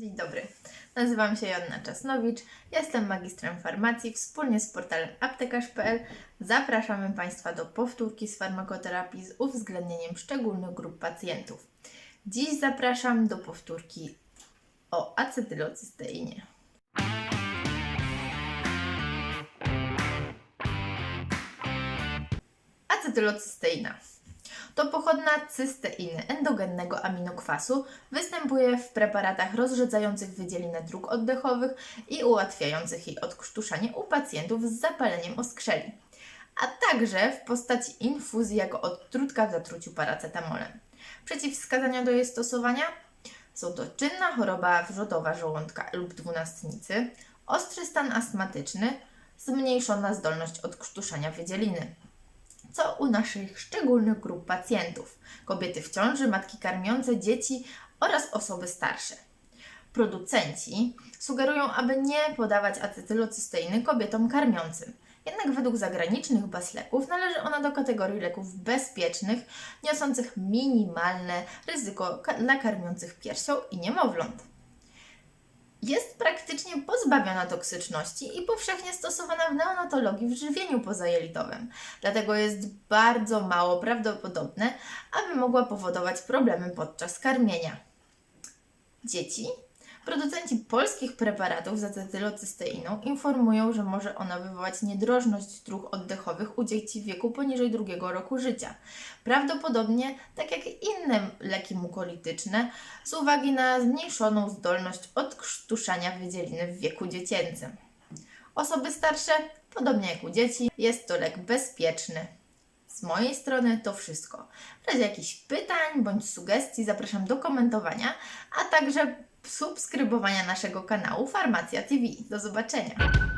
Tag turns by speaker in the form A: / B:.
A: Dzień dobry. Nazywam się Joanna Czasnowicz. Jestem magistrem farmacji. Wspólnie z portalem aptekarz.pl zapraszamy Państwa do powtórki z farmakoterapii z uwzględnieniem szczególnych grup pacjentów. Dziś zapraszam do powtórki o acetylocysteinie. Acetylocysteina to pochodna cysteiny, endogennego aminokwasu. Występuje w preparatach rozrzedzających wydzielinę dróg oddechowych i ułatwiających jej odkrztuszanie u pacjentów z zapaleniem oskrzeli, a także w postaci infuzji jako odtrutka w zatruciu paracetamolem. Przeciwwskazania do jej stosowania są to czynna choroba wrzodowa żołądka lub dwunastnicy, ostry stan astmatyczny, zmniejszona zdolność odkrztuszania wydzieliny co u naszych szczególnych grup pacjentów kobiety w ciąży, matki karmiące, dzieci oraz osoby starsze. Producenci sugerują, aby nie podawać acetylocysteiny kobietom karmiącym. Jednak według zagranicznych baz leków należy ona do kategorii leków bezpiecznych, niosących minimalne ryzyko dla karmiących piersią i niemowląt. Jest praktycznie pozbawiona toksyczności i powszechnie stosowana w neonatologii w żywieniu pozajelitowym. Dlatego jest bardzo mało prawdopodobne, aby mogła powodować problemy podczas karmienia. Dzieci? Producenci polskich preparatów z acetylocysteiną informują, że może ona wywołać niedrożność dróg oddechowych u dzieci w wieku poniżej drugiego roku życia. Prawdopodobnie, tak jak inne leki mukolityczne, z uwagi na zmniejszoną zdolność odkrztuszania wydzieliny w wieku dziecięcym. Osoby starsze, podobnie jak u dzieci, jest to lek bezpieczny. Z mojej strony to wszystko. W razie jakichś pytań bądź sugestii zapraszam do komentowania, a także subskrybowania naszego kanału Farmacja TV. Do zobaczenia!